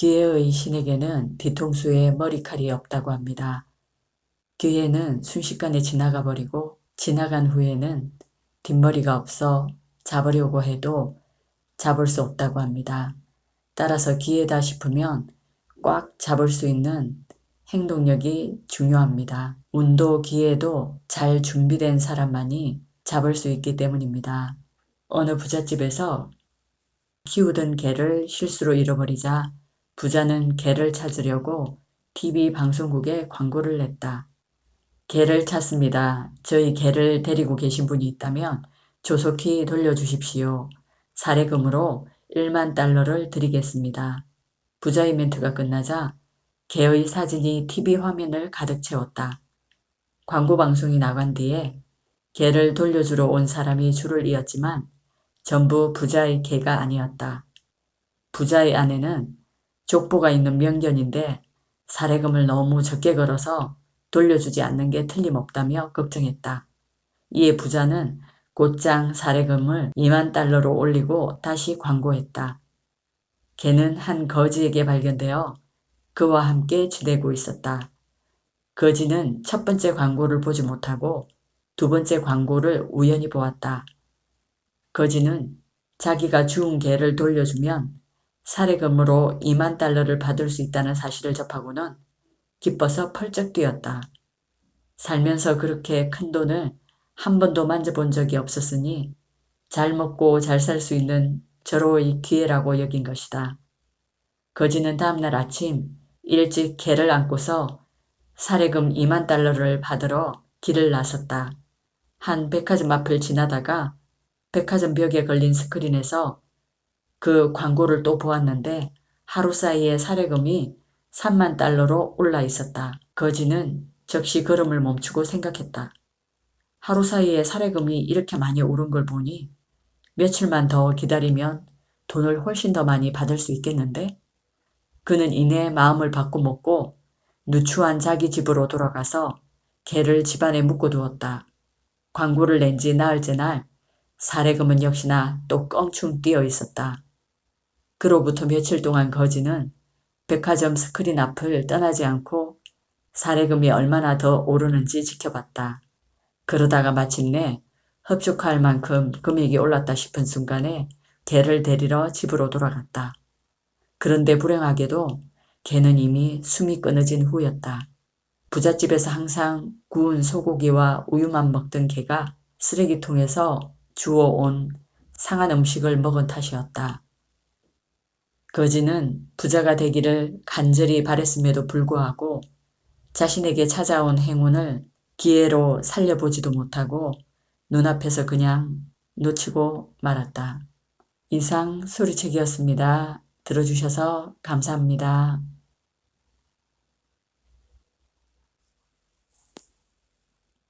기회의 신에게는 뒤통수에 머리칼이 없다고 합니다. 기회는 순식간에 지나가 버리고 지나간 후에는 뒷머리가 없어 잡으려고 해도 잡을 수 없다고 합니다. 따라서 기회다 싶으면 꽉 잡을 수 있는 행동력이 중요합니다. 운도 기회도 잘 준비된 사람만이 잡을 수 있기 때문입니다. 어느 부잣집에서 키우던 개를 실수로 잃어버리자 부자는 개를 찾으려고 TV 방송국에 광고를 냈다. 개를 찾습니다. 저희 개를 데리고 계신 분이 있다면 조속히 돌려주십시오. 사례금으로 1만 달러를 드리겠습니다. 부자의 멘트가 끝나자 개의 사진이 TV 화면을 가득 채웠다. 광고 방송이 나간 뒤에 개를 돌려주러 온 사람이 줄을 이었지만 전부 부자의 개가 아니었다. 부자의 아내는 족보가 있는 명견인데 사례금을 너무 적게 걸어서 돌려주지 않는 게 틀림없다며 걱정했다. 이에 부자는 곧장 사례금을 2만 달러로 올리고 다시 광고했다. 개는 한 거지에게 발견되어 그와 함께 지내고 있었다. 거지는 첫 번째 광고를 보지 못하고 두 번째 광고를 우연히 보았다. 거지는 자기가 주운 개를 돌려주면 사례금으로 2만 달러를 받을 수 있다는 사실을 접하고는 기뻐서 펄쩍 뛰었다. 살면서 그렇게 큰 돈을 한 번도 만져본 적이 없었으니 잘 먹고 잘 살 수 있는 절호의 기회라고 여긴 것이다. 거지는 다음날 아침 일찍 개를 안고서 사례금 2만 달러를 받으러 길을 나섰다. 한 백화점 앞을 지나다가 백화점 벽에 걸린 스크린에서 그 광고를 또 보았는데 하루 사이에 사례금이 3만 달러로 올라 있었다. 거지는 즉시 걸음을 멈추고 생각했다. 하루 사이에 사례금이 이렇게 많이 오른 걸 보니 며칠만 더 기다리면 돈을 훨씬 더 많이 받을 수 있겠는데? 그는 이내 마음을 바꿔먹고 누추한 자기 집으로 돌아가서 개를 집안에 묶어두었다. 광고를 낸 지 나흘째 날 사례금은 역시나 또 껑충 뛰어 있었다. 그로부터 며칠 동안 거지는 백화점 스크린 앞을 떠나지 않고 사례금이 얼마나 더 오르는지 지켜봤다. 그러다가 마침내 흡족할 만큼 금액이 올랐다 싶은 순간에 개를 데리러 집으로 돌아갔다. 그런데 불행하게도 개는 이미 숨이 끊어진 후였다. 부잣집에서 항상 구운 소고기와 우유만 먹던 개가 쓰레기통에서 주워온 상한 음식을 먹은 탓이었다. 거지는 부자가 되기를 간절히 바랬음에도 불구하고 자신에게 찾아온 행운을 기회로 살려보지도 못하고 눈앞에서 그냥 놓치고 말았다. 이상 소리책이었습니다. 들어주셔서 감사합니다.